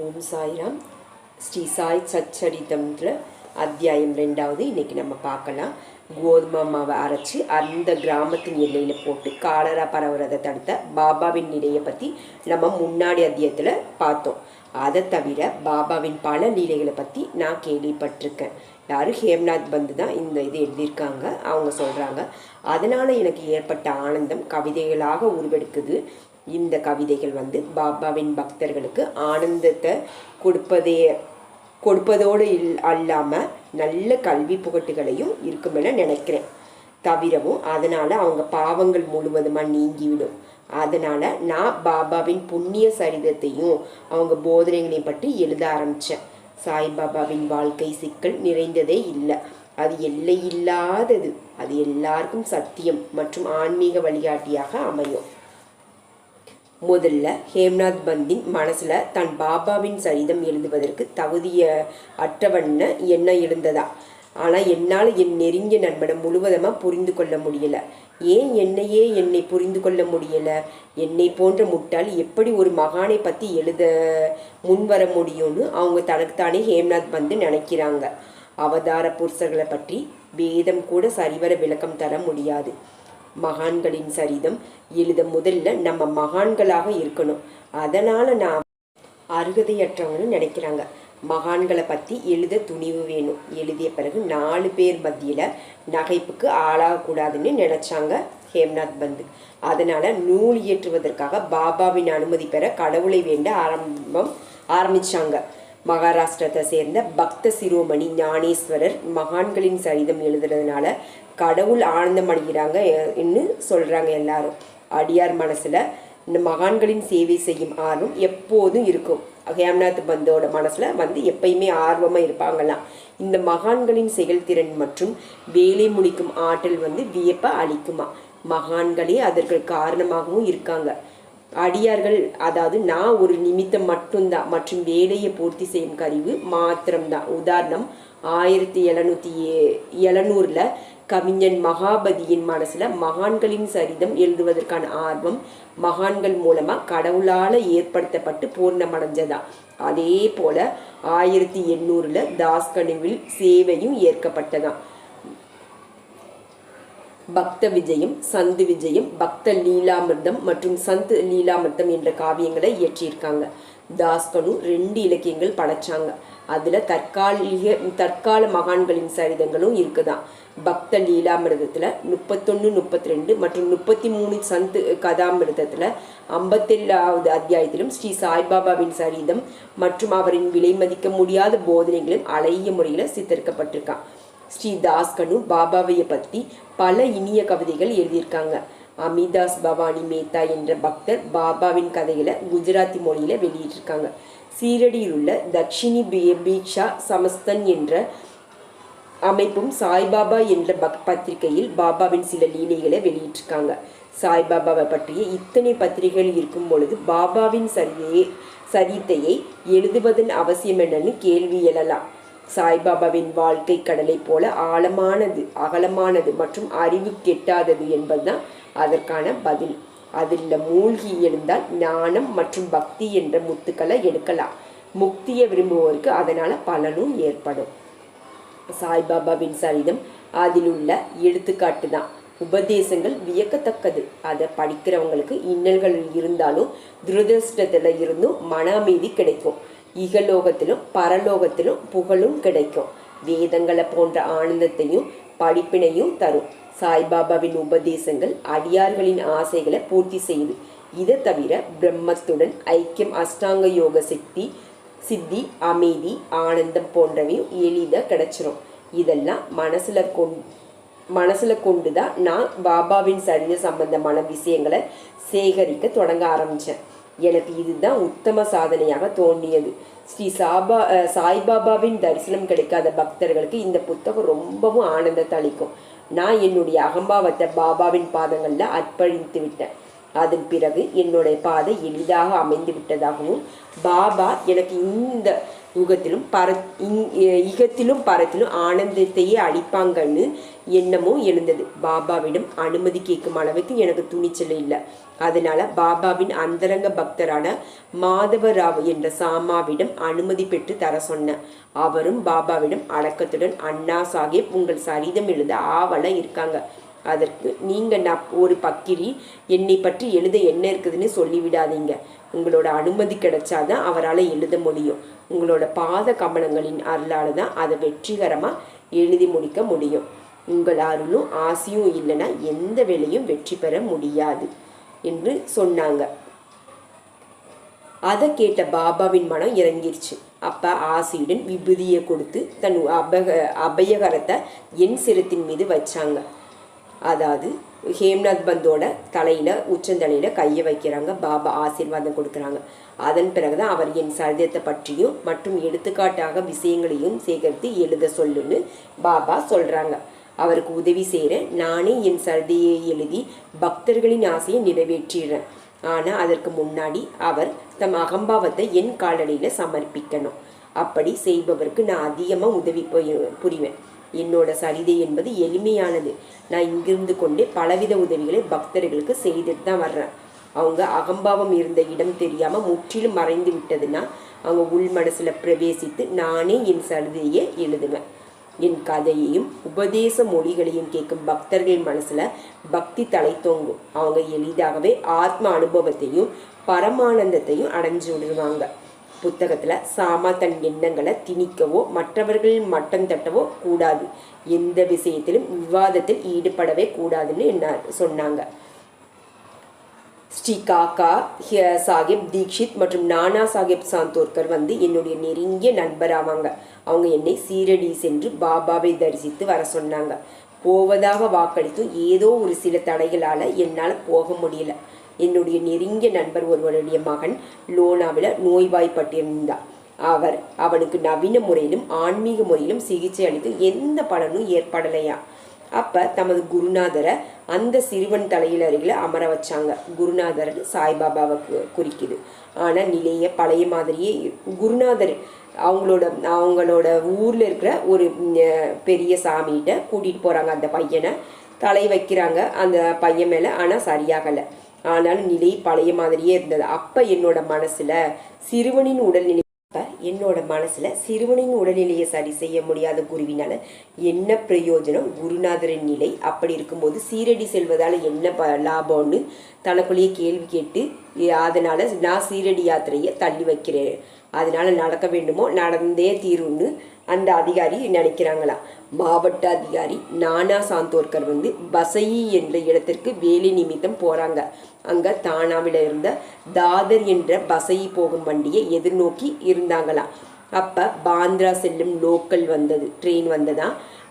ஓம் சாய்ராம். ஸ்ரீ சாய் சச்சரிதம்ன்ற அத்தியாயம் ரெண்டாவது. இன்றைக்கி நம்ம பார்க்கலாம். கோதுமை மாவை அரைச்சி அந்த கிராமத்தின் எல்லையில் போட்டு காலரா பரவுறதை தடுத்த பாபாவின் நிலையை பற்றி நம்ம முன்னாடி அத்தியத்தில் பார்த்தோம். அதை தவிர பாபாவின் பல லீலைகளை பற்றி நான் கேள்விப்பட்டிருக்கேன். யார்? ஹேம்நாத் பந்து தான் இந்த இது எழுதியிருக்காங்க. அவங்க சொல்கிறாங்க அதனால் எனக்கு ஏற்பட்ட ஆனந்தம் கவிதைகளாக உருவெடுக்குது. இந்த கவிதைகள் வந்து பாபாவின் பக்தர்களுக்கு ஆனந்தத்தை கொடுப்பதே கொடுப்பதோடு இல் அல்லாமல் நல்ல கல்வி புகட்டுகளையும் இருக்கும் என நினைக்கிறேன். தவிரவும் அதனால் அவங்க பாவங்கள் முழுவதுமாக நீங்கிவிடும். அதனால் நான் பாபாவின் புண்ணிய சரிதத்தையும் அவங்க போதனைகளையும் பற்றி எழுத ஆரம்பித்தேன் சாய்பாபாவின் வாழ்க்கை சிக்கல் நிறைந்ததே இல்லை. அது எல்லை இல்லாதது. அது எல்லாருக்கும் சத்தியம் மற்றும் ஆன்மீக வழிகாட்டியாக அமையும். முதல்ல ஹேம்நாத் பந்தின் மனசில் தன் பாபாவின் சரிதம் எழுதுவதற்கு தகுதிய அற்றவன்னு என்ன எழுந்ததா? ஆனால் என்னால் என் நெருங்கிய நண்பனை முழுவதமாக புரிந்து கொள்ள முடியலை. ஏன் என்னையே என்னை புரிந்து கொள்ள முடியலை? என்னை போன்ற முட்டாள் எப்படி ஒரு மகானை பற்றி எழுத முன்வர முடியும்னு அவங்க தனக்குத்தானே ஹேம்நாத் பந்து நினைக்கிறாங்க. அவதார புருஷர்களை பற்றி வேதம் கூட சரிவர விளக்கம் தர முடியாது. மகான்களின் சரிதம் எழுத முதல்ல நம்ம மகான்களாக இருக்கணும். அதனால நான் அருகதையற்றவங்கன்னு நினைக்கிறாங்க. மகான்களை பற்றி எழுத துணிவு வேணும். எழுதிய பிறகு நாலு பேர் மத்தியில் நகைப்புக்கு ஆளாகக்கூடாதுன்னு நினச்சாங்க ஹேம்நாத் பந்து. அதனால் நூல் இயற்றுவதற்காக பாபாவின் அனுமதி பெற கடவுளை வேண்ட ஆரம்பம் ஆரம்பிச்சாங்க. மகாராஷ்டிரத்தை சேர்ந்த பக்த சிரோமணி ஞானேஸ்வரர் மகான்களின் சரிதம் எழுதுறதுனால கடவுள் ஆனந்தம் அடைகிறாங்க என்று சொல்கிறாங்க எல்லாரும். அடியார் மனசில் இந்த மகான்களின் சேவை செய்யும் ஆர்வம் எப்போதும் இருக்கும். ஹேம்நாத் பந்தோட மனசில் வந்து எப்பயுமே ஆர்வமாக இருப்பாங்களாம். இந்த மகான்களின் செயல்திறன் மற்றும் வேலை முடிக்கும் ஆற்றல் வந்து வியப்பை அளிக்குமா மகான்களே அதற்கு காரணமாகவும் இருக்காங்க. அடியார்கள் அதாவது நான் ஒரு நிமித்தம் மட்டும்தான் மற்றும் வேலையை பூர்த்தி செய்யும் கருவி மாத்திரம்தான். உதாரணம் ஆயிரத்தி எழுநூத்தி எழுநூறுல கவிஞன் மகாபதியின் மனசுல மகான்களின் சரிதம் எழுதுவதற்கான ஆர்வம் மகான்கள் மூலமா கடவுளால ஏற்படுத்தப்பட்டு பூர்ணமடைஞ்சதா? அதே போல ஆயிரத்தி எண்ணூறுல தாஸ்கனுவில் சேவையும் ஏற்கப்பட்டதான் பக்த விஜயம் சந்து விஜயம் பக்த லீலாமிர்தம் மற்றும் சந்த் லீலாமிர்தம் என்ற காவியங்களை இயற்றியிருக்காங்க. தாஸ்கனு ரெண்டு இலக்கியங்கள் படைச்சாங்க. அதில் தற்காலிக தற்கால மகான்களின் சரிதங்களும் இருக்குதான். பக்த லீலாமிரதத்தில் முப்பத்தொன்று முப்பத்தி ரெண்டு மற்றும் முப்பத்தி மூணு சந்த் கதாமிரதத்தில் ஐம்பத்தேழாவது அத்தியாயத்திலும் ஸ்ரீ சாய்பாபாவின் சரிதம் மற்றும் அவரின் விலை மதிக்க முடியாத போதனைகளும் அழகிய முறையில் சித்தரிக்கப்பட்டிருக்கான். ஸ்ரீ தாஸ்கனு பாபாவையை பற்றி பல இனிய கவிதைகள் எழுதியிருக்காங்க. அமிதாஸ் பவானி மேத்தா என்ற பக்தர் பாபாவின் கதைகளை குஜராத்தி மொழியில் வெளியிட்டிருக்காங்க. சீரடியில் உள்ள தட்சிணி பீக்ஷா சமஸ்தன் என்ற அமைப்பும் சாய்பாபா என்ற பக் பத்திரிகையில் பாபாவின் சில லீலைகளை வெளியிட்டிருக்காங்க. சாய்பாபாவை பற்றிய இத்தனை பத்திரிகைகள் இருக்கும் பொழுது பாபாவின் சரியை சரித்தையை எழுதுவதன் அவசியம் என்னன்னு கேள்வி எழலாம். சாய்பாபாவின் வாழ்க்கை கடலை போல ஆழமானது அகலமானது மற்றும் அறிவு கெட்டாதது என்பதுதான் அதற்கான பதில். அதில் மூழ்கி எழுந்தால் ஞானம் மற்றும் பக்தி என்ற முத்துக்களை எடுக்கலாம். முக்தியை விரும்புவோருக்கு அதனால பலனும் ஏற்படும். சாய்பாபாவின் சரிதம் அதில் உள்ள எடுத்துக்காட்டு தான். உபதேசங்கள் வியக்கத்தக்கது. அதை படிக்கிறவங்களுக்கு இன்னல்கள் இருந்தாலும் துரதிருஷ்டத்தில் இருந்தும் மன அமைதி கிடைக்கும். இகலோகத்திலும் பரலோகத்திலும் புகழும் கிடைக்கும். வேதங்களை போன்ற ஆனந்தத்தையும் படிப்பினையும் தரும். சாய்பாபாவின் உபதேசங்கள் அடியார்களின் ஆசைகளை பூர்த்தி செய்யுது இதை தவிர பிரம்மத்துடன் ஐக்கியம் அஷ்டாங்க யோக சக்தி சித்தி அமைதி ஆனந்தம் போன்றவையும் எளிதாக கிடைச்சிரும். இதெல்லாம் மனசில் கொண் மனசில் கொண்டு தான் நான் பாபாவின் சரீர சம்பந்தமான விஷயங்களை சேகரிக்க தொடங்க ஆரம்பித்தேன் எனக்கு இதுதான் உத்தம சாதனையாக தோன்றியது. ஸ்ரீ சாபா சாய்பாபாவின் தரிசனம் கிடைக்காத பக்தர்களுக்கு இந்த புத்தகம் ரொம்பவும் ஆனந்தத்தை அளிக்கும். நான் என்னுடைய அகம்பாவத்தை பாபாவின் பாதங்களில் அர்ப்பணித்து விட்டேன். அதன் பிறகு என்னுடைய பாதை எளிதாக அமைந்து விட்டதாகவும் பாபா எனக்கு இந்த யுகத்திலும் பர இகத்திலும் பரத்திலும் ஆனந்தத்தையே அளிப்பாங்கன்னு எண்ணமும் எழுந்தது. பாபாவிடம் அனுமதி கேட்கும் அளவுக்கு எனக்கு துணிச்சல் இல்லை. அதனால பாபாவின் அந்தரங்க பக்தரான மாதவராவ் என்ற சாமாவிடம் அனுமதி பெற்று தர சொன்னேன் அவரும் பாபாவிடம் அடக்கத்துடன் அண்ணா சாஹிப் உங்கள் சரிதம் எழுத ஆவல இருக்காங்க. அதற்கு நீங்கள் நான் ஒரு பக்கிரி என்னை பற்றி எழுத என்ன இருக்குதுன்னு சொல்லிவிடாதீங்க. உங்களோட அனுமதி கிடைச்சாதான் அவரால் எழுத முடியும். உங்களோட பாத கமலங்களின் அருளால் தான் அதை வெற்றிகரமாக எழுதி முடிக்க முடியும். உங்கள் அருளும் ஆசையும் இல்லைன்னா எந்த வேலையும் வெற்றி பெற முடியாது என்று சொன்னாங்க. அதை கேட்ட பாபாவின் மனம் இறங்கிருச்சு. அப்போ ஆசையுடன் விபூதியை கொடுத்து தன் அபக அபயகரத்தை என் சிரத்தின் மீது வச்சாங்க. அதாவது ஹேம்நாத் பந்தோட தலையில் உச்சந்தலையில் கையை வைக்கிறாங்க. பாபா ஆசீர்வாதம் கொடுக்குறாங்க. அதன் பிறகுதான் அவர் என் சரிதத்தை பற்றியும் மற்றும் எடுத்துக்காட்டாக விஷயங்களையும் சேகரித்து எழுத சொல்லுன்னு பாபா சொல்கிறாங்க அவருக்கு உதவி செய்கிற நானே என் சரிதையை எழுதி பக்தர்களின் ஆசையை நிறைவேற்றிடுறேன். ஆனால் அதற்கு முன்னாடி அவர் தம் அகம்பாவத்தை என் காலடியில் சமர்ப்பிக்கணும். அப்படி செய்பவருக்கு நான் அதிகமாக உதவி புரி- புரிவேன். என்னோட சரிதை என்பது எளிமையானது. நான் இங்கிருந்து கொண்டே பலவித உதவிகளை பக்தர்களுக்கு செய்துட்டு தான் வர்றேன். அவங்க அகம்பாவம் இருந்த இடம் தெரியாமல் முற்றிலும் மறைந்து விட்டதுன்னா அவங்க உள் மனசில் பிரவேசித்து நானே என் சரிதையை எழுதுவேன். என் கதையையும் உபதேச மொழிகளையும் கேட்கும் பக்தர்கள் மனசில் பக்தி தலை தோங்கும். அவங்க எளிதாகவே ஆத்ம அனுபவத்தையும் பரமானந்தத்தையும் அடைஞ்சு விடுவாங்க. புத்தகத்தில் சாமா தன் எண்ணங்களை திணிக்கவோ மற்றவர்கள் மட்டம் தட்டவோ கூடாது. எந்த விஷயத்திலும் விவாதத்தில் ஈடுபடவே கூடாதுன்னு என்ன சொன்னாங்க. ஸ்ரீ காக்கா ஹிய- சாஹிப் தீக்ஷித் மற்றும் நானா சாஹிப் சாந்தோர்கர் வந்து என்னுடைய நெருங்கிய நண்பராவாங்க. அவங்க என்னை சீரடி சென்று பாபாவை தரிசித்து வர சொன்னாங்க. போவதாக வாக்களித்தும் ஏதோ ஒரு சில தடைகளால் என்னால் போக முடியல. என்னுடைய நெருங்கிய நண்பர் ஒருவருடைய மகன் லோனாவில் நோய்வாய்ப்பட்டிருந்தார் அவர் அவனுக்கு நவீன முறையிலும் ஆன்மீக முறையிலும் சிகிச்சை அளித்து எந்த பலனும் ஏற்படலையா? அப்போ தமது குருநாதரை அந்த சிறுவன் தலையில் அருகில் அமர வச்சாங்க. குருநாதர் சாய்பாபாவை கு- குறிக்குது. ஆனால் நிலைய பழைய மாதிரியே குருநாதர் அவங்களோட அவங்களோட ஊரில் இருக்கிற ஒரு பெரிய சாமிகிட்ட கூட்டிகிட்டு போகிறாங்க அந்த பையனை தலை வைக்கிறாங்க. அந்த பையன் மேலே ஆனால் சரியாகலை. ஆனாலும் நிலை பழைய மாதிரியே இருந்தது. அப்ப என்னோட மனசுல சிறுவனின் உடல்நிலை அப்ப என்னோட மனசுல சிறுவனின் உடல்நிலையை சரி செய்ய முடியாத குருவினால என்ன பிரயோஜனம்? குருநாதரின் நிலை அப்படி இருக்கும்போது சீரடி செல்வதால என்ன ப லாபம்னு தனக்குள்ளேயே கேள்வி கேட்டு அதனால் அதனால நான் சீரடி யாத்திரையை தள்ளி வைக்கிறேன். அதனால நடக்க வேண்டுமோ நடந்தே தீரும்னு அந்த அதிகாரி நினைக்கிறாங்களா மாவட்ட அதிகாரி நானா சாந்தோர்கர் வந்து பசயி என்ற இடத்திற்கு வேலை நிமித்தம் போகிறாங்க அங்கே தானாவில் இருந்த தாதர் என்ற பசையை போகும் வண்டியை எதிர்நோக்கி இருந்தாங்களாம் அப்போ பாந்திரா செல்லும் லோக்கல் வந்தது ட்ரெயின் வந்ததா.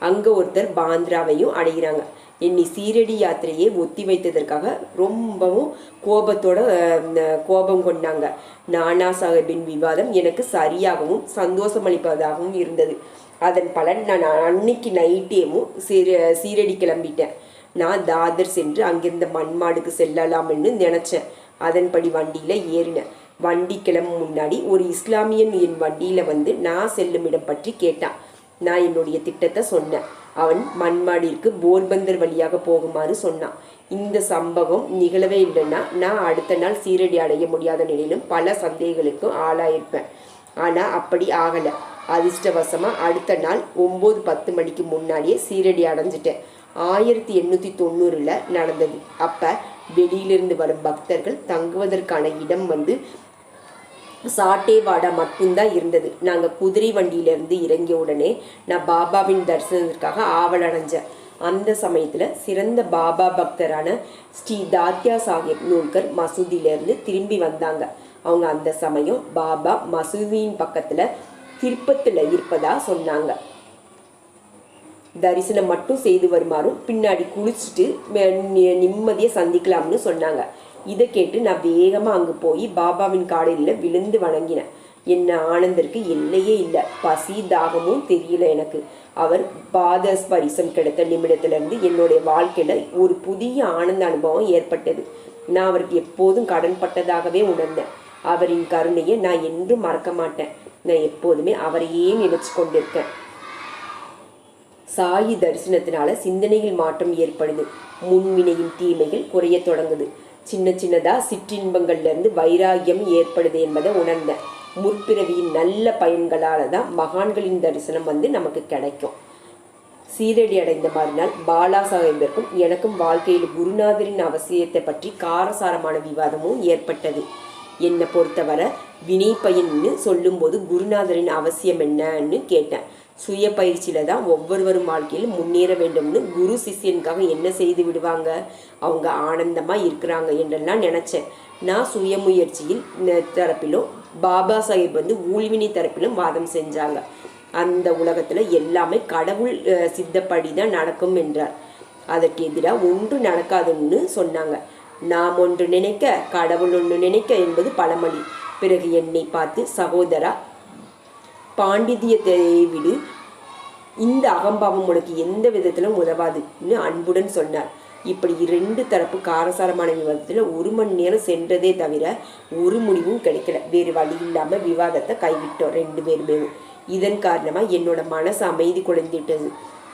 அங்கே ஒருத்தர் பாந்திராவையும் அடைகிறாங்க. என்னை சீரடி யாத்திரையை ஒத்தி வைத்ததற்காக ரொம்பவும் கோபத்தோட கோபம் கொண்டாங்க. நானா சாஹிப்பின் விவாதம் எனக்கு சரியாகவும் சந்தோஷமளிப்பதாகவும் இருந்தது. அதன் பலன் நான் அன்னைக்கு நைட்டேமும் சீர சீரடி கிளம்பிட்டேன். நான் தாதர் சென்று அங்கிருந்த மண்மாடுக்கு செல்லலாம்னு நினச்சேன். அதன்படி வண்டியில் ஏறினேன். வண்டி கிளம்பும் முன்னாடி ஒரு இஸ்லாமியன் என் வண்டியில் வந்து நான் செல்லும் இடம் பற்றி கேட்டான். நான் என்னுடைய திட்டத்தை சொன்னேன். அவன் மண்மாடிற்கு போர்பந்தர் வழியாக போகுமாறு சொன்னான். இந்த சம்பவம் நிகழவே இல்லைன்னா நான் அடுத்த நாள் சீரடி அடைய முடியாத நிலையிலும் பல சந்தேகங்களுக்கும் ஆளாயிருப்பேன். ஆனால் அப்படி ஆகலை. அதிர்ஷ்டவசமாக அடுத்த நாள் ஒம்பது பத்து மணிக்கு முன்னாடியே சீரடி அடைஞ்சிட்டேன். ஆயிரத்தி எண்ணூற்றி தொண்ணூறில் நடந்தது. அப்போ வெளியிலிருந்து வரும் பக்தர்கள் தங்குவதற்கான இடம் வந்து சாட்டேவாடா மட்டும்தான் இருந்தது. நாங்கள் குதிரை வண்டியிலேருந்து இறங்கிய உடனே நான் பாபாவின் தரிசனத்திற்காக ஆவல் அடைஞ்சேன். அந்த சமயத்தில் சிறந்த பாபா பக்தரான ஸ்ரீ தாத்யா சாஹிப் நூல்கர் மசூதியிலேருந்து திரும்பி வந்தாங்க. அவங்க அந்த சமயம் பாபா மசூதியின் பக்கத்தில் திருப்பத்தில் இருப்பதா சொன்னாங்க. தரிசனம் மட்டும் செய்து வருமாறும் பின்னாடி குளிச்சுட்டு நிம்மதியாக சந்திக்கலாம்னு சொன்னாங்க. இதை கேட்டு நான் வேகமாக அங்கே போய் பாபாவின் காலையில் விழுந்து வணங்கினேன். என்ன ஆனந்தருக்கு எல்லையே இல்லை. பசி தாகமும் தெரியல எனக்கு. அவர் பாத ஸ்பரிசம் கிடைத்த நிமிடத்திலிருந்து என்னுடைய வாழ்க்கையில் ஒரு புதிய ஆனந்த அனுபவம் ஏற்பட்டது. நான் அவருக்கு எப்போதும் கடன்பட்டதாகவே உணர்ந்தேன். அவரின் கருணையை நான் என்றும் மறக்க மாட்டேன். நான் எப்போதுமே அவரையே நினைச்சு கொண்டிருக்கேன். சாயி தரிசனத்தினால சிந்தனையில் மாற்றம் ஏற்படுது. முன்வினையின் தீமைகள் குறைய தொடங்குது. சின்ன சின்னதாக சிற்றின்பங்கள்லேருந்து வைராகியம் ஏற்படுது என்பதை உணர்ந்தேன் முற்பிறவியின் நல்ல பயன்களால் தான் மகான்களின் தரிசனம் வந்து நமக்கு கிடைக்கும். சீரடி அடைந்த மறுநாள் பாலா சாஹேபிற்கும் எனக்கும் வாழ்க்கையில் குருநாதரின் அவசியத்தை பற்றி காரசாரமான விவாதமும் ஏற்பட்டது. என்னை பொறுத்தவரை வினை பயன்னு சொல்லும்போது குருநாதரின் அவசியம் என்னன்னு கேட்டேன். சுய பயிற்சியில தான் ஒவ்வொருவரும் வாழ்க்கையில் முன்னேற வேண்டும்னு குரு சிஷ்யனுக்காக என்ன செய்து விடுவாங்க? அவங்க ஆனந்தமா இருக்கிறாங்க என்றெல்லாம் நினைச்சேன். நான் சுய முயற்சியில் தரப்பிலும் பாபா சாஹிப் வந்து ஊழ்வினி தரப்பிலும் வாதம் செஞ்சாங்க. அந்த உலகத்துல எல்லாமே கடவுள் சித்தப்படி தான் நடக்கும் என்றார். அதற்கு எதிராக ஒன்று நடக்காதுன்னு சொன்னாங்க. நாம் ஒன்று நினைக்க கடவுள் ஒன்று நினைக்க என்பது பழமொழி. பிறகு என்னை பார்த்து சகோதரா பாண்டிதியத்தை விடு. இந்த அகம்பாவம் உனக்கு எந்த விதத்திலும் உதவாதுன்னு அன்புடன் சொன்னார். இப்படி இரண்டு தரப்பு காரசாரமான விவாதத்தில் ஒரு மணி நேரம் சென்றதே தவிர ஒரு முடிவும் கிடைக்கல. வேறு வழி இல்லாமல் விவாதத்தை கைவிட்டோம் ரெண்டு பேருமே. இதன் காரணமாக என்னோட மனசு அமைதி குழந்திட்டது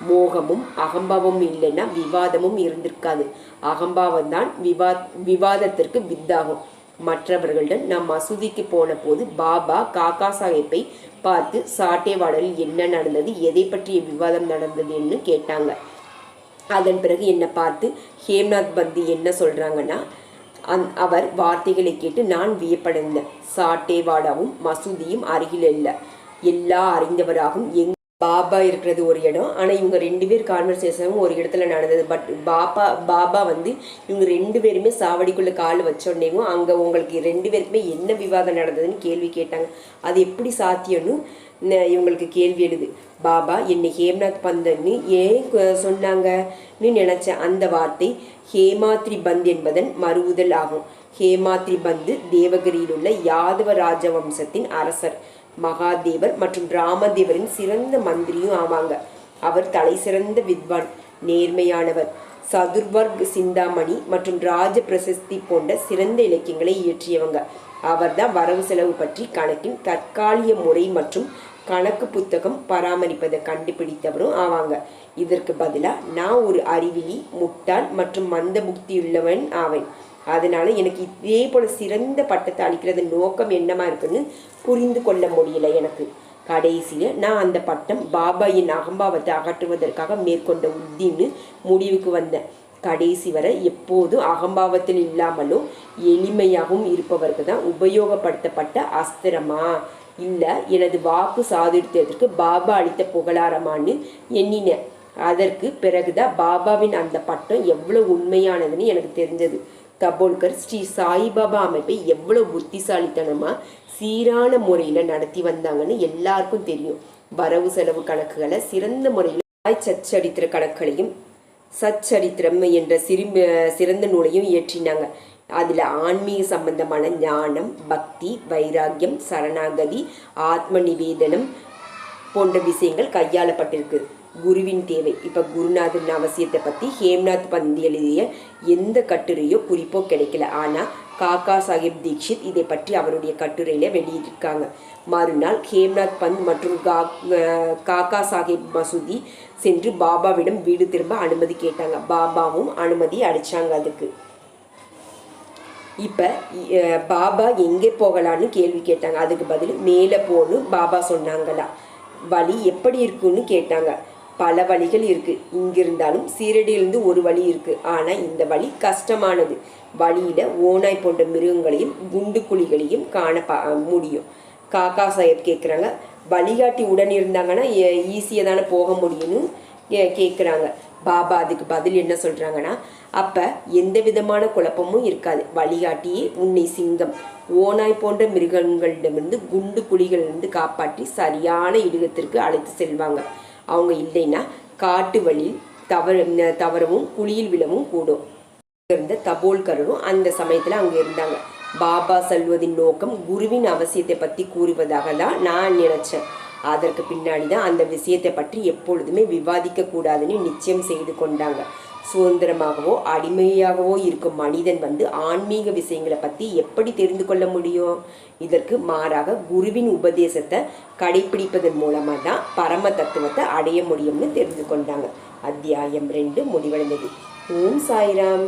மோகமும் அகம்பாவமும் இல்லைன்னா விவாதமும் இருந்திருக்காது. அகம்பாவம் தான் விவா விவாதத்திற்கு வித்தாகும். மற்றவர்களுடன் நான் மசூதிக்கு போன போது பாபா காக்கா சாஹேப்பை பார்த்து சாட்டேவாடலில் என்ன நடந்தது எதை பற்றிய விவாதம் நடந்ததுன்னு கேட்டாங்க. அதன் பிறகு என்னை பார்த்து ஹேம்நாத் பந்தி என்ன சொல்றாங்கன்னா அந் அவர் வார்த்தைகளை கேட்டு நான் வியப்படைந்தேன். சாட்டேவாடாவும் மசூதியும் அருகில் இல்லை. எல்லா அறிந்தவராகவும் எங் பாபா இருக்கிறது ஒரு இடம். ஆனால் இவங்க ரெண்டு பேர் கான்வர்சேஷனும் ஒரு இடத்துல நடந்தது. பட் பாபா பாபா வந்து இவங்க ரெண்டு பேருமே சாவடிக்குள்ளே கால் வச்சோடனேவும் அங்கே உங்களுக்கு ரெண்டு பேருக்குமே என்ன விவாதம் நடந்ததுன்னு கேள்வி கேட்டாங்க. அது எப்படி சாத்தியம்னு இவங்களுக்கு கேள்வி எழுது. பாபா என்னை ஹேம்நாத் பந்தன்னு ஏன் சொன்னாங்கன்னு நினச்சேன் அந்த வார்த்தை ஹேமாத்ரி பந்த் என்பதன் மறுவுதல் ஆகும். ஹேமாத்ரி பந்து தேவகிரியில் உள்ள யாதவ ராஜவம்சத்தின் அரசர். மகாதேவர் மற்றும் ராமதேவரின் சிறந்த மந்திரியும் ஆவாங்க. அவர் தலை சிறந்த வித்வான் நேர்மையானவர். சதுர்வர்க் சிந்தாமணி மற்றும் ராஜ பிரசஸ்தி போன்ற சிறந்த இலக்கியங்களை இயற்றியவங்க. அவர்தான் வரவு செலவு பற்றி கணக்கின் தற்காலிக முறை மற்றும் கணக்கு புத்தகம் பராமரிப்பதை கண்டுபிடித்தவரும் ஆவாங்க. இதற்கு பதிலா நான் ஒரு அறிவிலி முட்டாள் மற்றும் மந்த புக்தியுள்ளவன் ஆவேன். அதனால எனக்கு இதே போல் சிறந்த பட்டத்தை அளிக்கிறது நோக்கம் என்னமா இருக்குன்னு புரிந்து கொள்ள முடியல எனக்கு. கடைசியில் நான் அந்த பட்டம் பாபாயின் அகம்பாவத்தை அகற்றுவதற்காக மேற்கொண்ட உத்தின்னு முடிவுக்கு வந்தேன். கடைசி வரை எப்போதும் அகம்பாவத்தில் இல்லாமலும் எளிமையாகவும் இருப்பவருக்கு தான் உபயோகப்படுத்தப்பட்ட அஸ்திரமா? இல்லை எனது வாக்கு சாதித்ததற்கு பாபா அளித்த புகழாரமான்னு எண்ணினேன். அதற்கு பிறகுதான் பாபாவின் அந்த பட்டம் எவ்வளோ உண்மையானதுன்னு எனக்கு தெரிஞ்சது. தபோல்கர் ஸ்ரீ சாய்பாபா அமைப்பை எவ்வளோ புத்திசாலித்தனமாக சீரான முறையில் நடத்தி வந்தாங்கன்னு எல்லாருக்கும் தெரியும். வரவு செலவு கணக்குகளை சிறந்த முறையில் சச்சரித்திர கணக்குகளையும் சச்சரித்திரம் என்ற சிறும சிறந்த நூலையும் இயற்றினாங்க. அதில் ஆன்மீக சம்பந்தமான ஞானம் பக்தி வைராக்கியம் சரணாகதி ஆத்ம நிவேதனம் போன்ற விஷயங்கள் கையாளப்பட்டிருக்கு. குருவின் தேவை. இப்போ குருநாதன் அவசியத்தை பற்றி ஹேம்நாத் பந்த் எழுதிய எந்த கட்டுரையோ குறிப்போ கிடைக்கல. ஆனால் காக்கா சாஹிப் தீக்ஷித் இதை பற்றி அவருடைய கட்டுரையில் வெளியிட்டிருக்காங்க. மறுநாள் ஹேம்நாத் பந்த் மற்றும் கா காக்கா சாஹிப் மசூதி சென்று பாபாவிடம் வீடு திரும்ப அனுமதி கேட்டாங்க. பாபாவும் அனுமதி அடிச்சாங்க அதுக்கு. இப்போ பாபா எங்கே போகலான்னு கேள்வி கேட்டாங்க. அதுக்கு பதில் மேலே போன்னு பாபா சொன்னாங்களா. வழி எப்படி இருக்குன்னு கேட்டாங்க. பல வழிகள் இருக்கு. இங்கிருந்தாலும் சீரடியிலிருந்து ஒரு வழி இருக்கு. ஆனா இந்த வழி கஷ்டமானது. வழியில ஓனாய் போன்ற மிருகங்களையும் குண்டு குழிகளையும் காண பா முடியும். காக்கா சாஹேப் கேட்குறாங்க வழிகாட்டி உடன் இருந்தாங்கன்னா ஈஸியாக தானே போக முடியும்னு கே- கேட்குறாங்க பாபா அதுக்கு பதில் என்ன சொல்கிறாங்கன்னா அப்போ எந்த விதமான குழப்பமும் இருக்காது. வழிகாட்டியே உன்னை சிங்கம். ஓனாய் போன்ற மிருகங்களிடமிருந்து குண்டு குழிகளிலிருந்து காப்பாற்றி சரியான இடத்திற்கு அழைத்து செல்வாங்க. அவங்க இல்லைன்னா காட்டு வழியில் தவறு தவறவும் குழியில் விழவும் கூடும். இருந்த தபோல்கரரும் அந்த சமயத்தில் அவங்க இருந்தாங்க. பாபா சொல்வதின் நோக்கம் குருவின் அவசியத்தை பற்றி கூறுவதாக தான் நான் நினைச்சேன். அதற்கு பின்னாடி தான் அந்த விஷயத்தை பற்றி எப்பொழுதுமே விவாதிக்க கூடாதுன்னு நிச்சயம் செய்து கொண்டாங்க. சுதந்திரமாகவோ அடிமையாகவோ இருக்கும் மனிதன் வந்து ஆன்மீக விஷயங்களை பற்றி எப்படி தெரிந்து கொள்ள முடியும்? இதற்கு மாறாக குருவின் உபதேசத்தை கடைபிடிப்பதன் மூலமாக தான் பரம தத்துவத்தை அடைய முடியும்னு தெரிந்து கொண்டாங்க. அத்தியாயம் ரெண்டு முடிவடைந்தது. ஓம் சாய்ராம்.